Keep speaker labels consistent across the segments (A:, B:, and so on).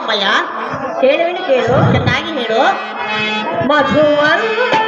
A: ಅಮ್ಮಯ್ಯ
B: ಕೇಳುವಿನ ಕೇಳು
A: ಚೆನ್ನಾಗಿ ಹೇಳು
B: ಮಧುವನ್ನ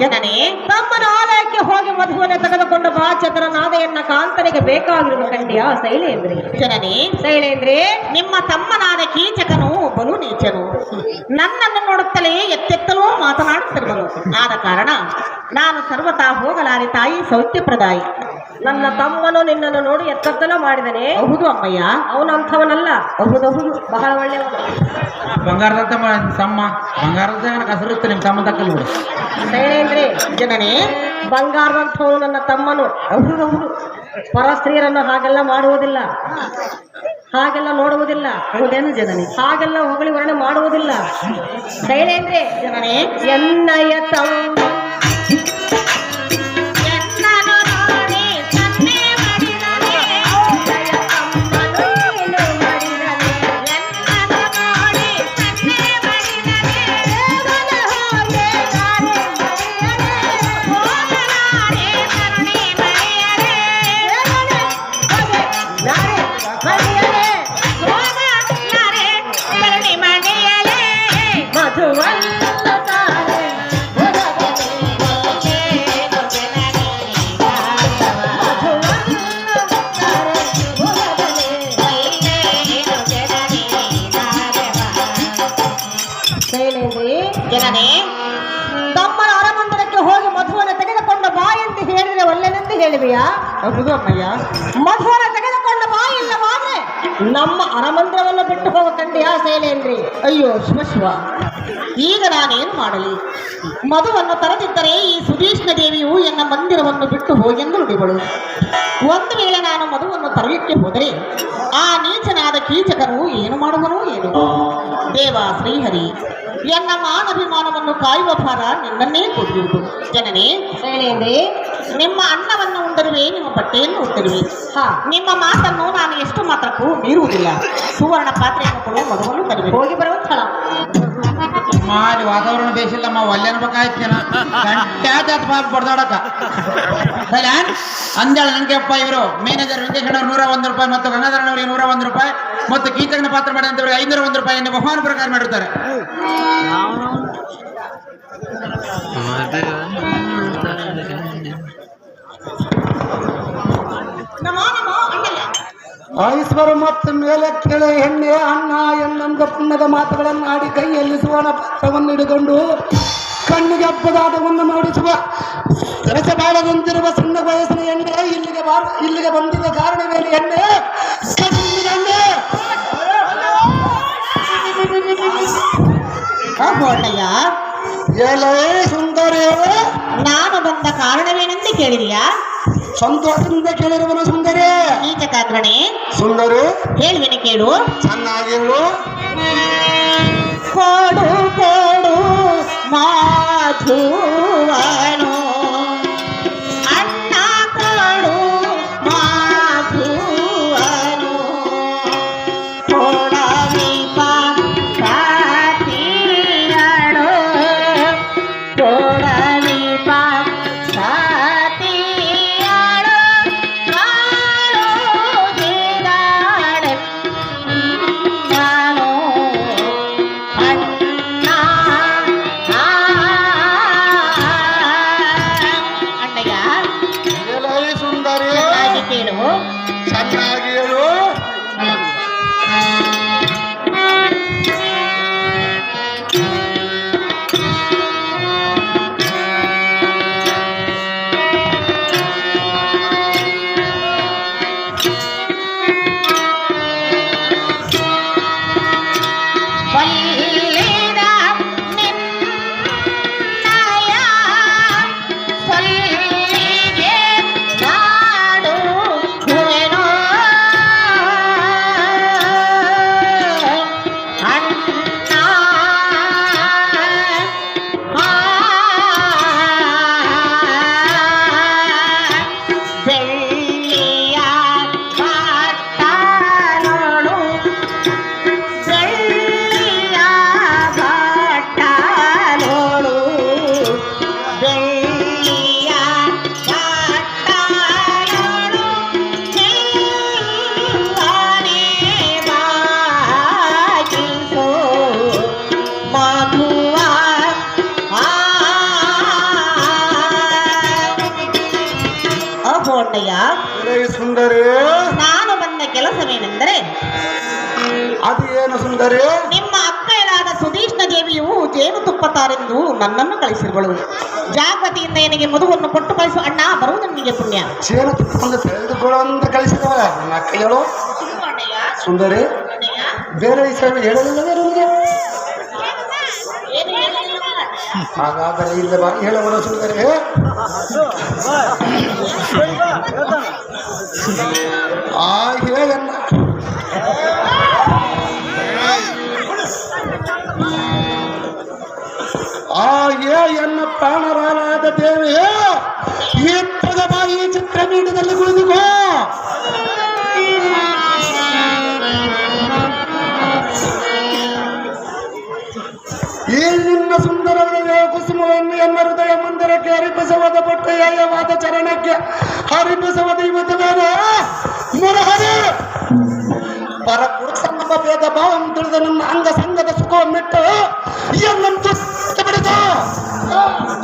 A: ಜನನೇ ತಮ್ಮನ
B: ಆಲಯಕ್ಕೆ ಹೋಗಿ ಮಧುವನ್ನ ತೆಗೆದುಕೊಂಡು ಬಾ ಚತುರನಾದೆಯನ್ನ ಕಾಂತನಿಗೆ ಬೇಕಾಗಿರುವ ಕಂಡಿಯ ಶೈಲೇಂದ್ರಿ.
A: ಜನನೇ
B: ಶೈಲೇಂದ್ರಿ
A: ನಿಮ್ಮ ತಮ್ಮನಾದ ಕೀಚಕನು ಬಲು ನೀಚನು. ನನ್ನನ್ನು ನೋಡುತ್ತಲೇ ಎತ್ತೆತ್ತಲೂ ಮಾತನಾಡುತ್ತಿರುವನು. ಆದ ಕಾರಣ ನಾನು ಸರ್ವತಾ ಹೋಗಲಾರಿ ತಾಯಿ ಸೌಖ್ಯಪ್ರದಾಯಿ.
B: ನನ್ನ ತಮ್ಮನು ನಿನ್ನನ್ನು ನೋಡಿ ಎತ್ತತ್ತಲ ಮಾಡಿದನೆ.
A: ಹೌದು ಅಮ್ಮಯ್ಯ.
B: ಅವನಂಥವನಲ್ಲ
A: ಹೌದೌದು
B: ಬಹಳ ಒಳ್ಳೆಯವನು.
C: ಬಂಗಾರದ ತಮ್ಮ ಬಂಗಾರದ ಕಸರುತ್ತೆ ನಿಮ್ಮ ತಮ್ಮ ತಕ್ಕ ನೋಡಿ.
B: ಶೈಲೇಂದ್ರಿ
A: ಜನನೇ
B: ಬಂಗಾರದಂಥವನು ನನ್ನ ತಮ್ಮನು.
A: ಹೌದೌದು
B: ಪರಸ್ತ್ರೀಯರನ್ನು ಹಾಗೆಲ್ಲ ಮಾಡುವುದಿಲ್ಲ. ಹಾಗೆಲ್ಲ ನೋಡುವುದಿಲ್ಲ.
A: ಹೌದೇನು ಜನನಿ?
B: ಹಾಗೆಲ್ಲ ಹೊಗಳಿ ವರ್ಣೆ ಮಾಡುವುದಿಲ್ಲ. ಹೇಳೇನ್ರಿ
A: ಜನನೇ
B: ಎನ್ನಯ ತಮ್ಮ. ಹೇಳಿವೆಯಾ
A: ಹೌದು ಅಮ್ಮಯ್ಯ
B: ತೆಗೆದುಕೊಂಡ ಬಾ ಇಲ್ಲವಾದ್ರೆ ನಮ್ಮ ಅರಮಂದಿರವನ್ನು ಬಿಟ್ಟು ಹೋಗ ಕಂಡಿಯಾ ಶೈಲೇಂದ್ರಿ
A: ಅಯ್ಯೋ ಶಿವ ಶಿವ. ಈಗ ನಾನೇನು ಮಾಡಲಿ? ಮಧುವನ್ನು ತರದಿದ್ದರೆ ಈ ಸುಧೀಷ್ಣ ದೇವಿಯು ಎನ್ನ ಮಂದಿರವನ್ನು ಬಿಟ್ಟು ಹೋಗೆಂದು ನುಡಿಗಳು. ಒಂದು ವೇಳೆ ನಾನು ಮಧುವನ್ನು ತರಲಿಕ್ಕೆ ಹೋದರೆ ಆ ನೀಚನಾದ ಕೀಚಕನು ಏನು ಮಾಡುವನು ಏನು? ದೇವ ಶ್ರೀಹರಿ ಎನ್ನ ಮಾನಭಿಮಾನವನ್ನು ಕಾಯುವ ಭಾರ ನಿನ್ನನ್ನೇ ಕೊಟ್ಟಿರುವುದು ಜನನೇ
B: ಶೈಲೇಂದ್ರಿ
A: ನಿಮ್ಮ ಅನ್ನವನ್ನು ಉಂಡರುವೆ ನಿಮ್ಮ ಬಟ್ಟೆಯನ್ನು
B: ಹಾ.
A: ನಿಮ್ಮ ಮಾತನ್ನು ನಾನು ಎಷ್ಟು ಮಾತ್ರಕ್ಕೂ ಮೀರುವುದಿಲ್ಲ. ಸುವರ್ಣ ಪಾತ್ರೆಯನ್ನು ಕೊಡುವ ಮಗುವನ್ನು ತರುವೆ
B: ಹೋಗಿ ಬರುವ ಸ್ಥಳ.
C: ಮಾಡಿ ವಾತಾವರಣ ಬೇಸಿಲ್ಲಮ್ಮ ಒಲ್ಲೆ ಅನ್ಬೇಕಾಯ್ತು ಜನ. ಗಂಟೆ ಆತ ಬಡ್ದಾಡಕ. ಅಂದೇಳ ನನಗೆಪ್ಪ ಇವರು ಮೇನೇಜರ್ ವೆಂಕಟೇಶ್ವರ ನೂರ ಒಂದು ರೂಪಾಯಿ ಮತ್ತು ಗಂಗಾಧರನವರಿಗೆ ನೂರ ಒಂದು ರೂಪಾಯಿ ಮತ್ತು ಕೀಚಕನ ಪಾತ್ರ ಮಾಡಿದಂತವರಿಗೆ ಐನೂರ ಒಂದು ರೂಪಾಯಿಯನ್ನು ಬಹುಮಾನ ಪ್ರಕಾರ ಮಾಡಿರ್ತಾರೆ
A: ನಮೋ ನಮೋ ಅಂಡಲ್ಲ
D: ಐಶ್ವರ ಮತ್ತು ಮೇಲೆ ಕೆಳೆ ಹೆಣ್ಣೆ ಅಣ್ಣ ಎನ್ನಂದ ಪುಣ್ಯದ ಮಾತುಗಳನ್ನು ಆಡಿ ಕೈಯಲ್ಲಿ ಸುವರ್ಣ ಪಾತ್ರವನ್ನು ಹಿಡಿದುಕೊಂಡು ಕಣ್ಣಿಗೆ ಹಬ್ಬದಾಟವನ್ನು ನೋಡಿಸುವ ರಸಬಾಳದಂತಿರುವ ಸಣ್ಣ ವಯಸ್ಸಿನ ಎಣ್ಣೆ ಇಲ್ಲಿಗೆ ಬಾ ಇಲ್ಲಿಗೆ ಬಂದಿದ್ದ ಕಾರಣವೇನು ಎಣ್ಣೆ.
A: ಅಣ್ಣಯ್ಯ
D: ಎಲೆ ಸುಂದರಿ.
A: ನಾನು ಬಂದ ಕಾರಣವೇನೆಂದು ಕೇಳಿದೆಯಾ?
D: ಸಂತೋಷದಿಂದ ಕೇಳಿರುವನು ಸುಂದರಿ.
A: ಕೀಚಕಾಗ್ರಣೆ
D: ಸುಂದರಿ.
A: ಹೇಳುವೆನೆ ಕೇಳು.
D: ಚೆನ್ನಾಗಿ ಹೇಳು
A: ಕೊಡು ಕೊಡು ಮಾಧುವನು.
D: ಸುಂದರಿ.
A: ನಾನು ಬಂದ ಕೆಲಸವೇನೆಂದರೆ
D: ಅದು ಏನು ಸುಂದರಿ?
A: ನಿಮ್ಮ ಅಕ್ಕಯರಾದ ಸುಧೀಷ್ಣ ದೇವಿಯು ಜೇನು ತಾರೆಂದು ನನ್ನನ್ನು ಕಳಿಸಿರುವಳು. ಜಾಗೃತಿಯಿಂದ ನನಗೆ ಮಧುವನ್ನು ಕೊಟ್ಟು ಕಳಿಸು ಅಣ್ಣ ಬರುವುದು ನಿಮಗೆ ಪುಣ್ಯ.
D: ಜೇನು ತುಪ್ಪವನ್ನು ತೆಗೆದುಕೊಳ್ಳುವಂತ ಕಳಿಸಿದವರ ನನ್ನ ಅಕ್ಕಯ್ಯಳು. ಸುಂದರಿ. ಬೇರೆ ವಿಷಯ ಹೇಳಲಿಲ್ಲವೇ ಹಾಗಾದರೆ ಇಲ್ಲ ಬಾ ಹೇಳಬರ ಸುಂದರಿ ಆ ಹೇಳನ್ನ ಆ ಏ ಎನ್ನ ಪ್ರಾಣರಾದ ದೇವಿ ಎತ್ತದ ಬಾಯಿ ಚಿತ್ರಪೀಠದಲ್ಲಿ ಕುಳಿದುಕೋ ಹೃದಯ ಮಂದಿರಕ್ಕೆ ಹರಿಪಿಸವಾದ ಪಟ್ಟಯವಾದ ಚರಣಕ್ಕೆ ಹರಿಪಿಸವಾದ ಇವತ್ತು ಬೇರೆ ಮುರಹರಿ. ಪರ ಸಂಗಮ ಭೇದ ಭಾವ ತಿಳಿದ ನನ್ನ ಅಂಗ ಸಂಘದ ಸುಖವನ್ನಿಟ್ಟು ಎಲ್ಲಂತೂ ಬಿಡಿತು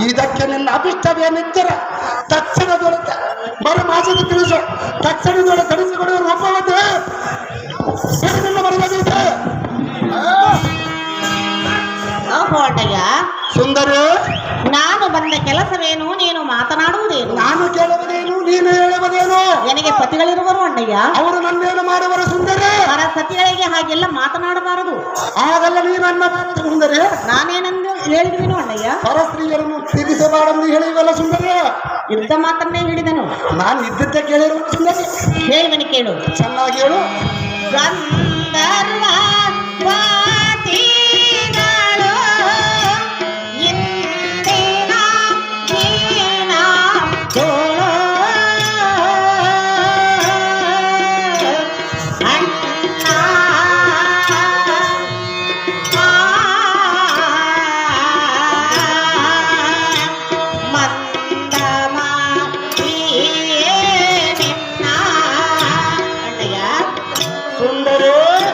D: ಇದಕ್ಕೆ ನಿನ್ನ ತಕ್ಷಣ ದೊರೆತ. ಬರ ಮಾಸದ ತಿಳಿಸು. ತಕ್ಷಣದೊಳಗೆ ಕಳಿಸಿಕೊಡುವ ರೂಪವತ್ತೆ ಬರಲಾಗಿದೆ ಸುಂದರಿ.
A: ನಾನು ಬಂದ ಕೆಲಸವೇನು ನೀನು ಮಾತನಾಡುವುದೇನು?
D: ನಾನು ಕೇಳುವುದೇನು ನೀನು ಹೇಳುವುದೇನು?
A: ನನಗೆ ಪತಿಗಳಿರುವರು ಅಣ್ಣಯ್ಯ?
D: ಅವರು ನನ್ನೇನು ಮಾಡುವರು ಸುಂದರಿ.
A: ಅವರ ಸತಿಗಳಿಗೆ ಹಾಗೆಲ್ಲ ಮಾತನಾಡಬಾರದು.
D: ಆಗಲ್ಲ ನೀನು ಅನ್ನ ಸುಂದರಿ.
A: ನಾನೇನೆಂದು ಹೇಳಿದ್ವಿನು ಅಣ್ಣಯ್ಯ?
D: ಪರಸ್ತ್ರೀಯರನ್ನು ಪ್ರೀತಿಸಬಾರದು ಹೇಳಿವಲ್ಲ ಸುಂದರ.
A: ಇದ್ದ ಮಾತನ್ನೇ ಹೇಳಿದನು.
D: ನಾನು ಇದ್ದದ್ದೇ ಕೇಳಿರುವ ಸುಂದರಿ.
A: ಹೇಳುವನು ಕೇಳು.
D: ಚೆನ್ನಾಗಿ ಹೇಳು.
A: ಗಂಧರ್ವ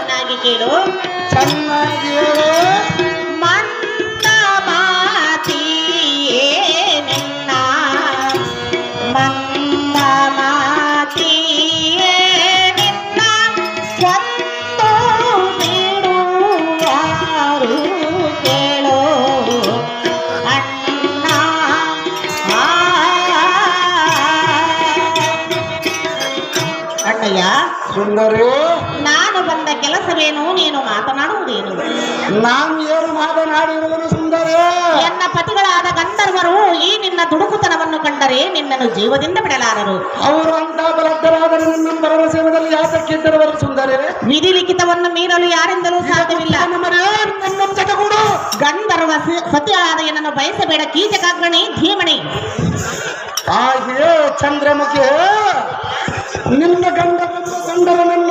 A: ಚೆನ್ನಾಗಿ ಕೇಳು.
D: ಚೆನ್ನಾಗಿ ಹೇಳು.
A: ಮಂದ ಮಾತಿಯೇ ನಿನ್ನ ಮಂದ ಮಾತಿಯೇ ನಿನ್ನ ಒಂದು ನೀಡು ಯಾರು ಕೇಳು? ಅಣ್ಣ ಆ. ಅಣ್ಣಯ್ಯ.
D: ಸುಂದರಿ.
A: ಕೆಲಸವೇನು? ನೀನು ಮಾತನಾಡುವುದೇನು?
D: ನಾನು ಏನು ಮಾತನಾಡಿರುವುದು ಸುಂದರಿ?
A: ಎನ್ನ ಪತಿಗಳಾದ ಗಂಧರ್ವರು ಈ ನಿನ್ನ ದುಡುಕುತನವನ್ನು ಕಂಡರೆ ನಿನ್ನನ್ನು ಜೀವದಿಂದ ಬಿಡಲಾರರು.
D: ಅವರು ಅಂತ ಬಲದ್ದರಾದರೆ ನನ್ನ ಭರವಸೆಯಲ್ಲಿ ಯಾತಕ್ಕಿದ್ದರವರು ಸುಂದರಿ?
A: ವಿಧಿ ಲಿಖಿತವನ್ನು ಮೀರಲು ಯಾರಿಂದಲೂ ಸಾಧ್ಯವಿಲ್ಲ. ಗಂಧರ್ವ ಸತಿಯಾದ ಎನ್ನನ್ನು ಬಯಸಬೇಡ. ಕೀಚಕಾಗ್ರಣಿ ಧೀಮಣಿ.
D: ಚಂದ್ರಮುಖಿ ನಿನ್ನ ಗಂಡ ಗಂಡರ ನನ್ನ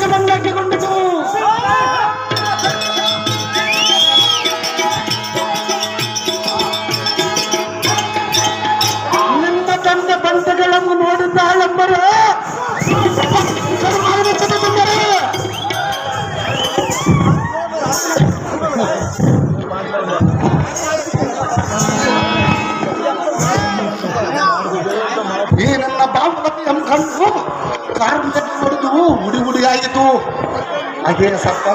D: ಈ ನನ್ನ ಬಾಹುಪತಿಯಂ ಕಂಡು ಕಾರ್ಮಿಕತೆ ನೋಡಿದು ಉಡಿ ಉಡಿ ಆಯಿತು ಹಾಗೆ ಸತ್ತ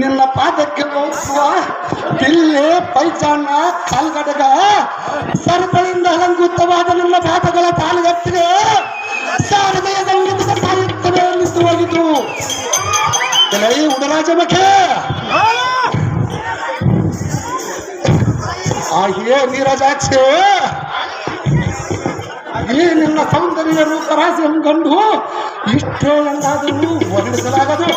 D: ನಿನ್ನ ಪಾದಕ್ಕೆ ಹೋಗುವ ಪಿಲ್ಲೆ ಪೈಚಾಣ ಕಾಲ್ಗಡಗ, ಸರ್ಪಳಿಂದ ಅಲಂಕೃತವಾದ ನನ್ನ ಪಾದಗಳ ತಾಲುಗಟ್ಟಿಗೆ ಶಾರದೆಯ ಸಂಗೀತದ ಹೋಗಿತು ಎಲೈ ಉಡರಾಜ ಮಖೆ. ಆಹಿಯೇ ನೀರಜಾಕ್ಷೆ. ಈ ನಿನ್ನ ಸೌಂದರ್ಯ ರೂಪರಾಶಿಯನ್ನು ಕಂಡು ಇಷ್ಟೇ ಎಂದಾದರೂ ವರ್ಣಿಸಲಾಗದು.